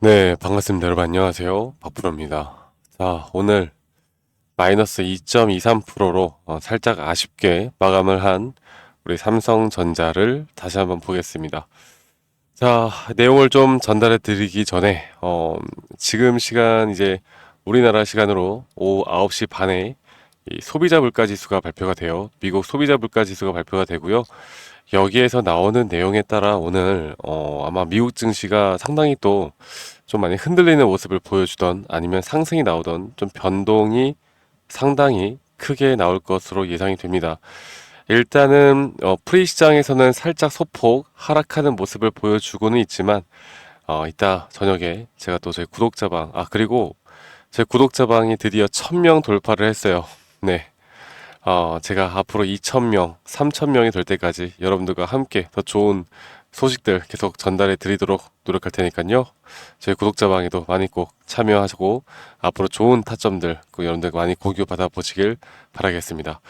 네, 반갑습니다. 여러분 안녕하세요. 박프로입니다. 자, 오늘 마이너스 2.23%로 어, 살짝 아쉽게 마감을 한 우리 삼성전자를 다시 한번 보겠습니다. 자, 내용을 좀 전달해 드리기 전에 어, 지금 시간 이제 우리나라 시간으로 오후 9시 반에 이 소비자 물가 지수가 발표가 돼요. 미국 소비자 물가 지수가 발표가 되고요. 여기에서 나오는 내용에 따라 오늘 어, 아마 미국 증시가 상당히 또 좀 많이 흔들리는 모습을 보여주던 아니면 상승이 나오던 좀 변동이 상당히 크게 나올 것으로 예상이 됩니다. 일단은 어, 프리 시장에서는 살짝 소폭 하락하는 모습을 보여주고는 있지만 어, 이따 저녁에 제가 또제 구독자방 아 그리고 제 구독자방이 드디어 1000명 돌파를 했어요. 네. 어, 제가 앞으로 2,000명, 3,000명이 될 때까지 여러분들과 함께 더 좋은 소식들 계속 전달해 드리도록 노력할 테니까요. 저희 구독자방에도 많이 꼭 참여하시고 앞으로 좋은 타점들 그 여러분들 많이 공유 받아보시길 바라겠습니다.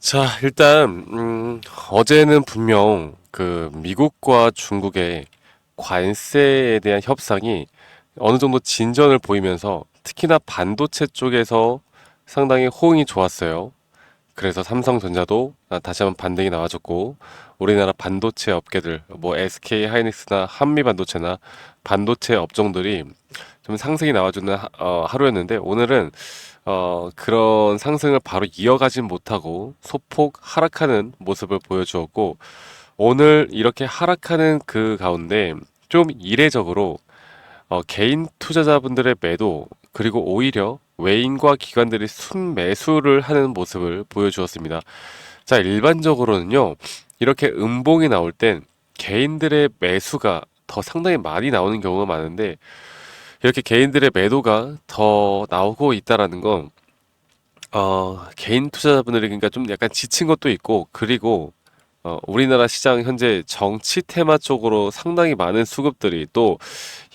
자, 일단 음, 어제는 분명 그 미국과 중국의 관세에 대한 협상이 어느 정도 진전을 보이면서 특히나 반도체 쪽에서 상당히 호응이 좋았어요. 그래서 삼성전자도 아, 다시 한번 반등이 나와줬고 우리나라 반도체 업계들 뭐 SK 하이닉스나 한미 반도체나 반도체 업종들이 좀 상승이 나와주는 하, 어, 하루였는데 오늘은 어, 그런 상승을 바로 이어가진 못하고 소폭 하락하는 모습을 보여주었고 오늘 이렇게 하락하는 그 가운데 좀 이례적으로 어, 개인 투자자분들의 매도 그리고 오히려 외인과 기관들이 순매수를 하는 모습을 보여주었습니다. 자, 일반적으로는요, 이렇게 음봉이 나올 땐 개인들의 매수가 더 상당히 많이 나오는 경우가 많은데, 이렇게 개인들의 매도가 더 나오고 있다라는 건, 어, 개인 투자자분들이 그러니까 좀 약간 지친 것도 있고, 그리고 어, 우리나라 시장 현재 정치 테마 쪽으로 상당히 많은 수급들이 또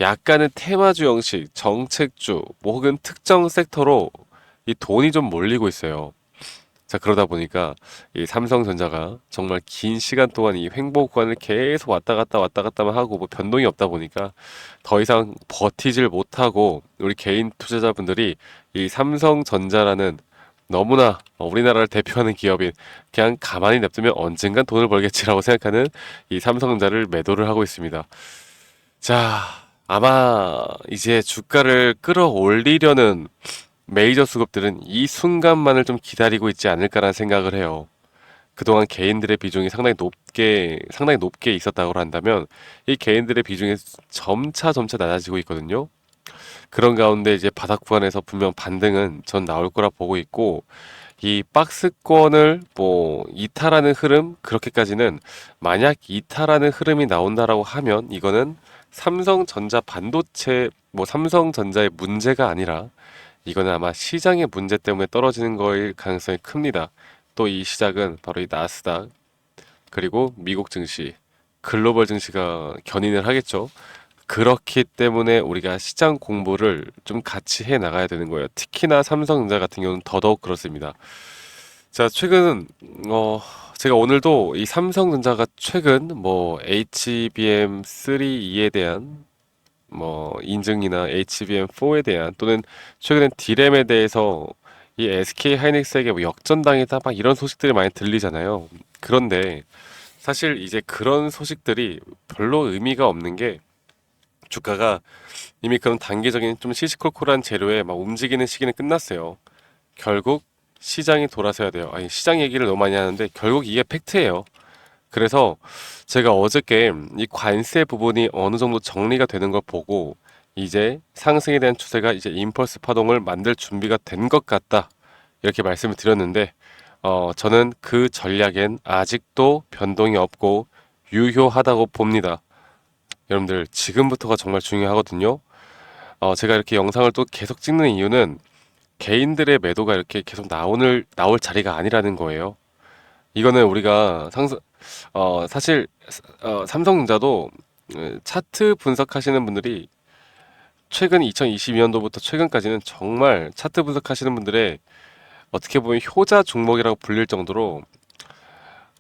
약간의 테마주 형식, 정책주, 뭐 혹은 특정 섹터로 이 돈이 좀 몰리고 있어요. 자, 그러다 보니까 이 삼성전자가 정말 긴 시간 동안 이 횡보 구간을 계속 왔다 갔다 왔다 갔다만 하고 뭐 변동이 없다 보니까 더 이상 버티질 못하고 우리 개인 투자자분들이 이 삼성전자라는 너무나 우리나라를 대표하는 기업인 그냥 가만히 냅두면 언젠간 돈을 벌겠지라고 생각하는 이 삼성전자를 매도를 하고 있습니다. 자, 아마 이제 주가를 끌어올리려는 메이저 수급들은 이 순간만을 좀 기다리고 있지 않을까라는 생각을 해요. 그동안 개인들의 비중이 상당히 높게, 상당히 높게 있었다고 한다면 이 개인들의 비중이 점차 점차 낮아지고 있거든요. 그런 가운데 이제 바닥 구간에서 분명 반등은 전 나올 거라 보고 있고 이 박스권을 뭐 이탈하는 흐름 그렇게까지는 만약 이탈하는 흐름이 나온다라고 하면 이거는 삼성전자 반도체 뭐 삼성전자의 문제가 아니라 이거는 아마 시장의 문제 때문에 떨어지는 거일 가능성이 큽니다. 또 이 시작은 바로 이 나스닥 그리고 미국 증시 글로벌 증시가 견인을 하겠죠. 그렇기 때문에 우리가 시장 공부를 좀 같이 해 나가야 되는 거예요. 특히나 삼성전자 같은 경우는 더더욱 그렇습니다. 자, 최근 어 제가 오늘도 이 삼성전자가 최근 뭐 HBM3E에 대한 뭐 인증이나 HBM4에 대한 또는 최근엔 D램에 대해서 이 SK 하이닉스에게 뭐 역전당했다 막 이런 소식들이 많이 들리잖아요. 그런데 사실 이제 그런 소식들이 별로 의미가 없는 게 주가가 이미 그런 단기적인 좀 시시콜콜한 재료에 막 움직이는 시기는 끝났어요. 결국 시장이 돌아서야 돼요. 아니, 시장 얘기를 너무 많이 하는데 결국 이게 팩트예요. 그래서 제가 어저께 이 관세 부분이 어느 정도 정리가 되는 걸 보고 이제 상승에 대한 추세가 이제 임펄스 파동을 만들 준비가 된 것 같다. 이렇게 말씀을 드렸는데, 어, 저는 그 전략엔 아직도 변동이 없고 유효하다고 봅니다. 여러분들 지금부터가 정말 중요하거든요. 어, 제가 이렇게 영상을 또 계속 찍는 이유는 개인들의 매도가 이렇게 계속 나오는 나올 자리가 아니라는 거예요. 이거는 우리가 상승 어, 사실 어, 삼성전자도 어, 차트 분석하시는 분들이 최근 2022년도부터 최근까지는 정말 차트 분석하시는 분들의 어떻게 보면 효자 종목이라고 불릴 정도로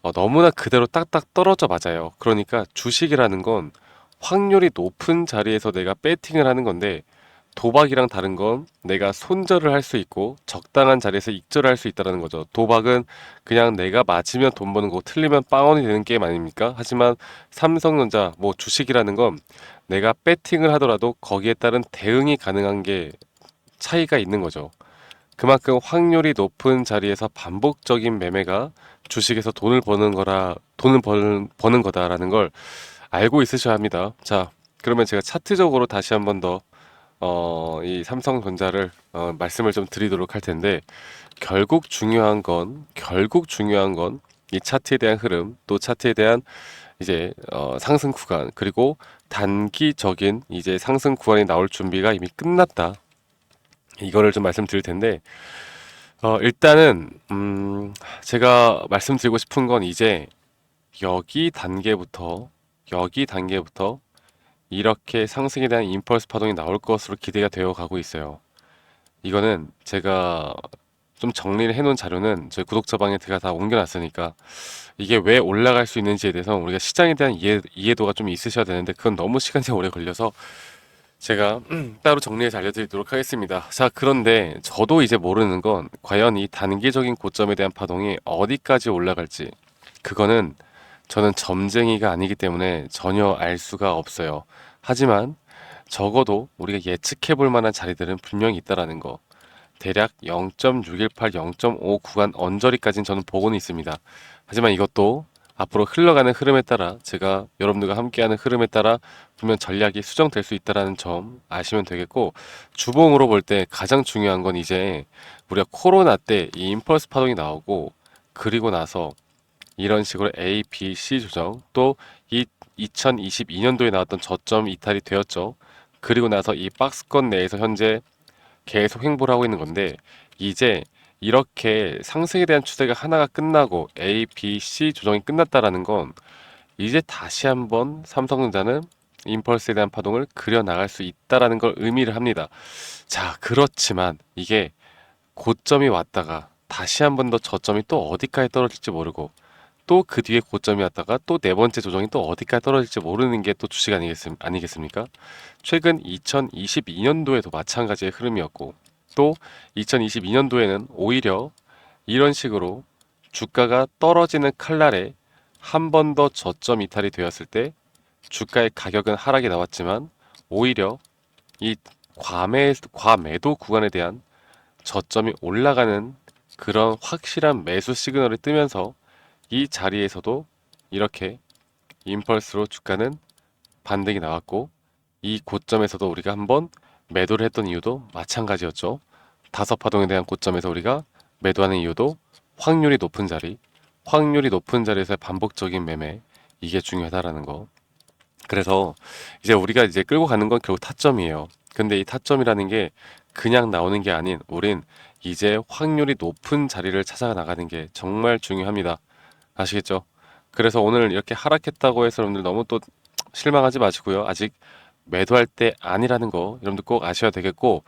어, 너무나 그대로 딱딱 떨어져 맞아요. 그러니까 주식이라는 건 확률이 높은 자리에서 내가 배팅을 하는 건데 도박이랑 다른 건 내가 손절을 할 수 있고 적당한 자리에서 익절을 할 수 있다는 거죠. 도박은 그냥 내가 맞으면 돈 버는 거고 틀리면 빵원이 되는 게임 아닙니까? 하지만 삼성전자 뭐 주식이라는 건 내가 배팅을 하더라도 거기에 따른 대응이 가능한 게 차이가 있는 거죠. 그만큼 확률이 높은 자리에서 반복적인 매매가 주식에서 돈을 버는 거라 돈을 버는, 버는 거다라는 걸 알고 있으셔야 합니다. 자, 그러면 제가 차트적으로 다시 한 번 더 어, 이 삼성전자를 어, 말씀을 좀 드리도록 할 텐데 결국 중요한 건 결국 중요한 건 이 차트에 대한 흐름 또 차트에 대한 이제 어, 상승 구간 그리고 단기적인 이제 상승 구간이 나올 준비가 이미 끝났다. 이거를 좀 말씀드릴 텐데 어, 일단은 음, 제가 말씀드리고 싶은 건 이제 여기 단계부터 여기 단계부터 이렇게 상승에 대한 임펄스 파동이 나올 것으로 기대가 되어 가고 있어요. 이거는 제가 좀 정리를 해놓은 자료는 저희 구독자 방에 제가 다 옮겨놨으니까 이게 왜 올라갈 수 있는지에 대해서 우리가 시장에 대한 이해, 이해도가 좀 있으셔야 되는데 그건 너무 시간이 오래 걸려서 제가 따로 정리해서 알려드리도록 하겠습니다. 자, 그런데 저도 이제 모르는 건 과연 이 단기적인 고점에 대한 파동이 어디까지 올라갈지 그거는 저는 점쟁이가 아니기 때문에 전혀 알 수가 없어요. 하지만 적어도 우리가 예측해 볼 만한 자리들은 분명히 있다라는 거. 대략 0.618, 0.5 구간 언저리까지는 저는 보고는 있습니다. 하지만 이것도 앞으로 흘러가는 흐름에 따라 제가 여러분들과 함께하는 흐름에 따라 분명 전략이 수정될 수 있다라는 점 아시면 되겠고 주봉으로 볼 때 가장 중요한 건 이제 우리가 코로나 때이 임펄스 파동이 나오고 그리고 나서 이런 식으로 A, B, C 조정 또 이 2022년도에 나왔던 저점 이탈이 되었죠. 그리고 나서 이 박스권 내에서 현재 계속 횡보를 하고 있는 건데 이제 이렇게 상승에 대한 추세가 하나가 끝나고 A, B, C 조정이 끝났다라는 건 이제 다시 한번 삼성전자는 임펄스에 대한 파동을 그려 나갈 수 있다라는 걸 의미를 합니다. 자, 그렇지만 이게 고점이 왔다가 다시 한 번 더 저점이 또 어디까지 떨어질지 모르고 또 그 뒤에 고점이 왔다가 또 네 번째 조정이 또 어디까지 떨어질지 모르는 게 또 주식 아니겠습, 아니겠습니까? 최근 2022년도에도 마찬가지의 흐름이었고 또 2022년도에는 오히려 이런 식으로 주가가 떨어지는 칼날에 한 번 더 저점 이탈이 되었을 때 주가의 가격은 하락이 나왔지만 오히려 이 과매, 과매도 구간에 대한 저점이 올라가는 그런 확실한 매수 시그널이 뜨면서 이 자리에서도 이렇게 임펄스로 주가는 반등이 나왔고 이 고점에서도 우리가 한번 매도를 했던 이유도 마찬가지였죠. 다섯 파동에 대한 고점에서 우리가 매도하는 이유도 확률이 높은 자리, 확률이 높은 자리에서의 반복적인 매매 이게 중요하다라는 거. 그래서 이제 우리가 이제 끌고 가는 건 결국 타점이에요. 근데 이 타점이라는 게 그냥 나오는 게 아닌 우린 이제 확률이 높은 자리를 찾아 나가는 게 정말 중요합니다. 아시겠죠? 그래서 오늘 이렇게 하락했다고 해서 여러분들 너무 또 실망하지 마시고요. 아직 매도할 때 아니라는 거 여러분들 꼭 아셔야 되겠고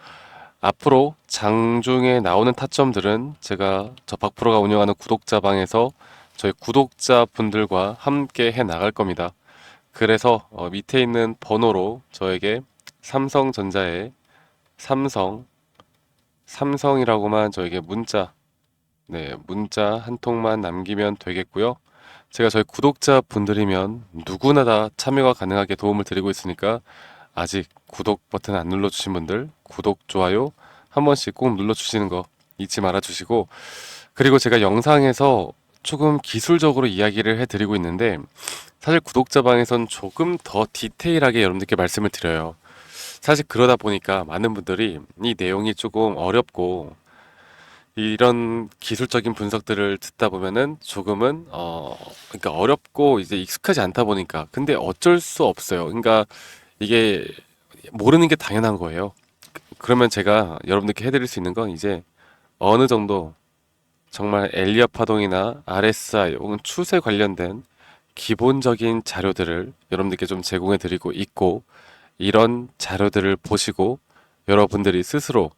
앞으로 장중에 나오는 타점들은 제가 저 박프로가 운영하는 구독자 방에서 저희 구독자 분들과 함께 해 나갈 겁니다. 그래서 어, 밑에 있는 번호로 저에게 삼성전자에 삼성 삼성이라고만 저에게 문자 네 문자 한 통만 남기면 되겠고요. 제가 저희 구독자 분들이면 누구나 다 참여가 가능하게 도움을 드리고 있으니까 아직 구독 버튼 안 눌러주신 분들 구독, 좋아요 한 번씩 꼭 눌러주시는 거 잊지 말아 주시고 그리고 제가 영상에서 조금 기술적으로 이야기를 해드리고 있는데 사실 구독자 방에선 조금 더 디테일하게 여러분들께 말씀을 드려요. 사실 그러다 보니까 많은 분들이 이 내용이 조금 어렵고 이런 기술적인 분석들을 듣다 보면은 조금은 어 그러니까 어렵고 이제 익숙하지 않다 보니까 근데 어쩔 수 없어요. 그러니까 이게 모르는 게 당연한 거예요. 그러면 제가 여러분들께 해드릴 수 있는 건 이제 어느 정도 정말 엘리엇 파동이나 RSI 혹은 추세 관련된 기본적인 자료들을 여러분들께 좀 제공해 드리고 있고 이런 자료들을 보시고 여러분들이 스스로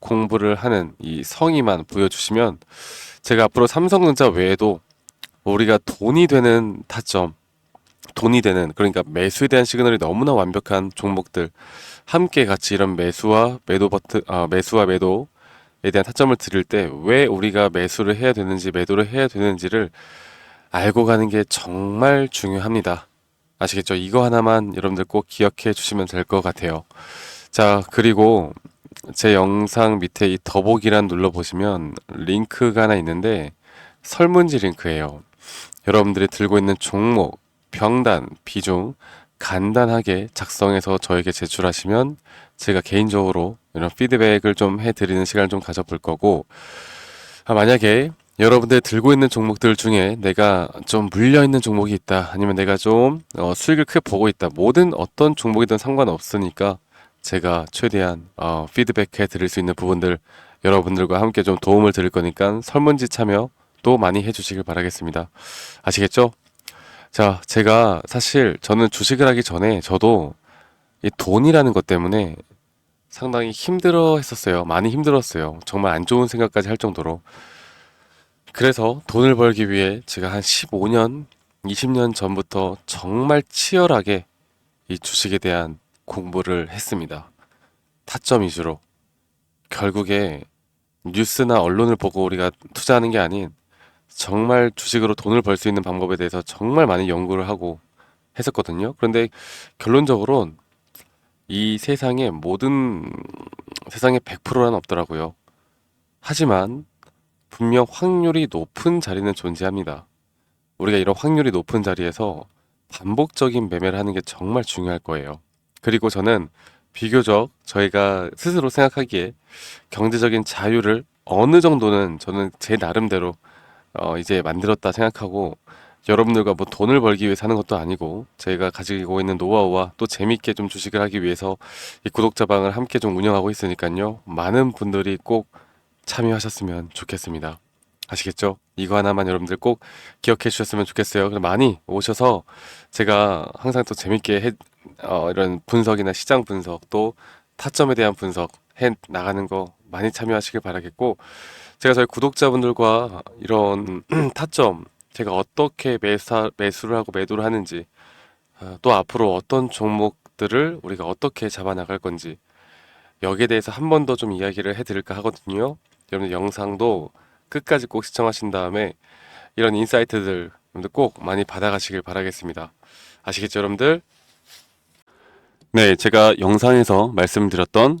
공부를 하는 이 성의만 보여주시면 제가 앞으로 삼성전자 외에도 우리가 돈이 되는 타점 돈이 되는 그러니까 매수에 대한 시그널이 너무나 완벽한 종목들 함께 같이 이런 매수와 매도 버튼 아, 매수와 매도에 대한 타점을 드릴 때 왜 우리가 매수를 해야 되는지 매도를 해야 되는지를 알고 가는 게 정말 중요합니다. 아시겠죠? 이거 하나만 여러분들 꼭 기억해 주시면 될 것 같아요. 자, 그리고 제 영상 밑에 이 더보기란 눌러 보시면 링크가 하나 있는데 설문지 링크예요. 여러분들이 들고 있는 종목, 병단, 비중 간단하게 작성해서 저에게 제출하시면 제가 개인적으로 이런 피드백을 좀 해드리는 시간을 좀 가져볼 거고 아, 만약에 여러분들 들고 있는 종목들 중에 내가 좀 물려 있는 종목이 있다 아니면 내가 좀 어, 수익을 크게 보고 있다 모든 어떤 종목이든 상관없으니까 제가 최대한 어, 피드백해 드릴 수 있는 부분들 여러분들과 함께 좀 도움을 드릴 거니까 설문지 참여 또 많이 해주시길 바라겠습니다. 아시겠죠? 자, 제가 사실 저는 주식을 하기 전에 저도 이 돈이라는 것 때문에 상당히 힘들어 했었어요. 많이 힘들었어요. 정말 안 좋은 생각까지 할 정도로. 그래서 돈을 벌기 위해 제가 한 15년, 20년 전부터 정말 치열하게 이 주식에 대한 공부를 했습니다. 타점 위주로. 결국에 뉴스나 언론을 보고 우리가 투자하는 게 아닌 정말 주식으로 돈을 벌 수 있는 방법에 대해서 정말 많이 연구를 하고 했었거든요. 그런데 결론적으로는 이 세상에 모든 세상에 100%는 없더라고요. 하지만 분명 확률이 높은 자리는 존재합니다. 우리가 이런 확률이 높은 자리에서 반복적인 매매를 하는 게 정말 중요할 거예요. 그리고 저는 비교적 저희가 스스로 생각하기에 경제적인 자유를 어느 정도는 저는 제 나름대로 어 이제 만들었다 생각하고 여러분들과 뭐 돈을 벌기 위해서 하는 것도 아니고 제가 가지고 있는 노하우와 또 재밌게 좀 주식을 하기 위해서 이 구독자방을 함께 좀 운영하고 있으니까요. 많은 분들이 꼭 참여하셨으면 좋겠습니다. 아시겠죠? 이거 하나만 여러분들 꼭 기억해 주셨으면 좋겠어요. 그럼 많이 오셔서 제가 항상 또 재밌게 해, 어, 이런 분석이나 시장 분석 또 타점에 대한 분석 해 나가는 거 많이 참여하시길 바라겠고 제가 저희 구독자분들과 이런 타점 제가 어떻게 매사, 매수를 하고 매도를 하는지 어, 또 앞으로 어떤 종목들을 우리가 어떻게 잡아 나갈 건지 여기에 대해서 한 번 더 좀 이야기를 해드릴까 하거든요. 여러분들 영상도 끝까지 꼭 시청하신 다음에 이런 인사이트들 여러분들 꼭 많이 받아가시길 바라겠습니다. 아시겠죠, 여러분들? 네, 제가 영상에서 말씀드렸던